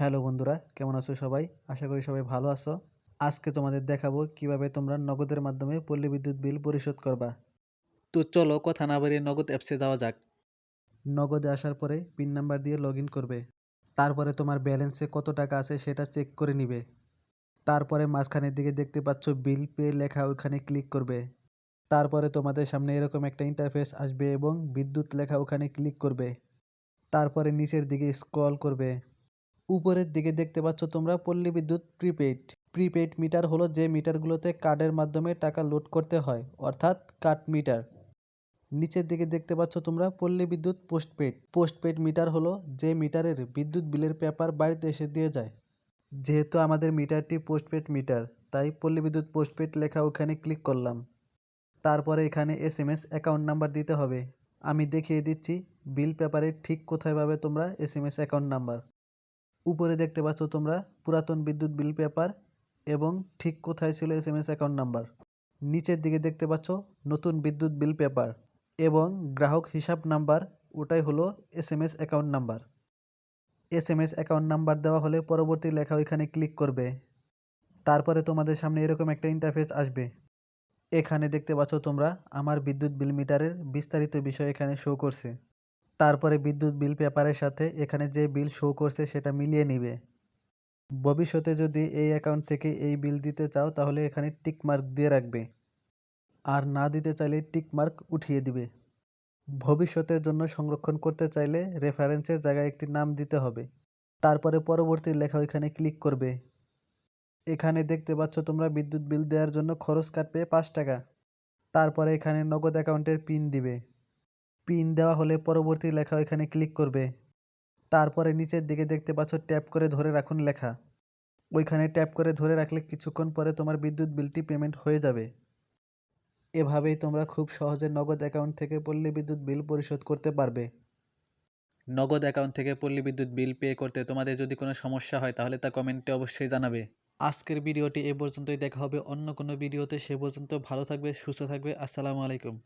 Hello বন্ধুরা, কেমন আছো সবাই? আশা করি সবাই ভালো আছো। আজকে তোমাদের দেখাবো কীভাবে তোমরা নগদের মাধ্যমে পল্লী বিদ্যুৎ বিল পরিশোধ করবা। তো চলো কথা না বাড়িয়ে নগদ অ্যাপসে যাওয়া যাক। নগদে আসার পরে পিন নাম্বার দিয়ে লগ করবে। তারপরে তোমার ব্যালেন্সে কত টাকা আছে সেটা চেক করে নিবে। তারপরে মাঝখানের দিকে দেখতে পাচ্ছ বিল পে লেখা ওখানে ক্লিক করবে। তারপরে তোমাদের সামনে এরকম একটা ইন্টারফেস আসবে এবং বিদ্যুৎ লেখা ওখানে ক্লিক করবে। তারপরে নিচের দিকে স্ক্রল করবে। উপরের দিকে দেখতে পাচ্ছ তোমরা পল্লী বিদ্যুৎ প্রিপেইড। প্রিপেইড মিটার হলো যে মিটারগুলোতে কার্ডের মাধ্যমে টাকা লোড করতে হয়, অর্থাৎ কার্ড মিটার। নিচের দিকে দেখতে পাচ্ছ তোমরা পল্লী বিদ্যুৎ পোস্টপেড পোস্টপেড মিটার হলো যে মিটারের বিদ্যুৎ বিলের পেপার বাড়িতে এসে দিয়ে যায়। যেহেতু আমাদের মিটারটি পোস্টপেড মিটার, তাই পল্লী বিদ্যুৎ পোস্টপেড লেখা ওখানে ক্লিক করলাম। তারপরে এখানে S M S account number দিতে হবে। আমি দেখিয়ে দিচ্ছি, বিল পেপারে ঠিক কোথায় পাবে তোমরা S M S account number. উপরে দেখতে পাচ্ছ তোমরা পুরাতন বিদ্যুৎ বিল পেপার এবং ঠিক কোথায় ছিল S M S account number নিচের দিকে দেখতে পাচ্ছ নতুন বিদ্যুৎ বিল পেপার এবং গ্রাহক হিসাব নাম্বার, ওটাই হলো S M S account number S M S account number দেওয়া হলে পরবর্তী লেখা ওইখানে ক্লিক করবে। তারপরে তোমাদের সামনে এরকম একটা ইন্টারফেস আসবে। এখানে দেখতে পাচ্ছ তোমরা আমার বিদ্যুৎ বিল মিটারের বিস্তারিত বিষয় এখানে শো করছে। তারপরে বিদ্যুৎ বিল পেপারের সাথে এখানে যে বিল শো করছে সেটা মিলিয়ে নিবে। ভবিষ্যতে যদি এই অ্যাকাউন্ট থেকে এই বিল দিতে চাও, তাহলে এখানে টিক মার্ক দিয়ে রাখবে। আর না দিতে চাইলে টিক মার্ক উঠিয়ে দিবে। ভবিষ্যতের জন্য সংরক্ষণ করতে চাইলে রেফারেন্সের জায়গায় একটি নাম দিতে হবে। তারপরে পরবর্তী লেখা ওইখানে ক্লিক করবে। এখানে দেখতে পাচ্ছ তোমরা বিদ্যুৎ বিল দেওয়ার জন্য খরচ কাটবে পাঁচ টাকা। তারপরে এখানে নগদ অ্যাকাউন্টের পিন দিবে। পিন দেওয়া হলে পরবর্তী লেখা এখানে ক্লিক করবে। তারপরে নিচের দিকে দেখতে পাচ্ছ ট্যাপ করে ধরে রাখুন লেখা। ওইখানে ট্যাপ করে ধরে রাখলে কিছুক্ষণ পরে তোমার বিদ্যুৎ বিলটি পেমেন্ট হয়ে যাবে। এভাবেই তোমরা খুব সহজে নগদ অ্যাকাউন্ট থেকে পল্লী বিদ্যুৎ বিল পরিশোধ করতে পারবে। নগদ অ্যাকাউন্ট থেকে পল্লী বিদ্যুৎ বিল পে করতে তোমাদের যদি কোনো সমস্যা হয় তাহলে তা কমেন্টে অবশ্যই জানাবে। আজকের ভিডিওটি এ পর্যন্তই, দেখা হবে অন্য কোনো ভিডিওতে। সে পর্যন্ত ভালো থাকবে, সুস্থ থাকবে। আসসালামু আলাইকুম।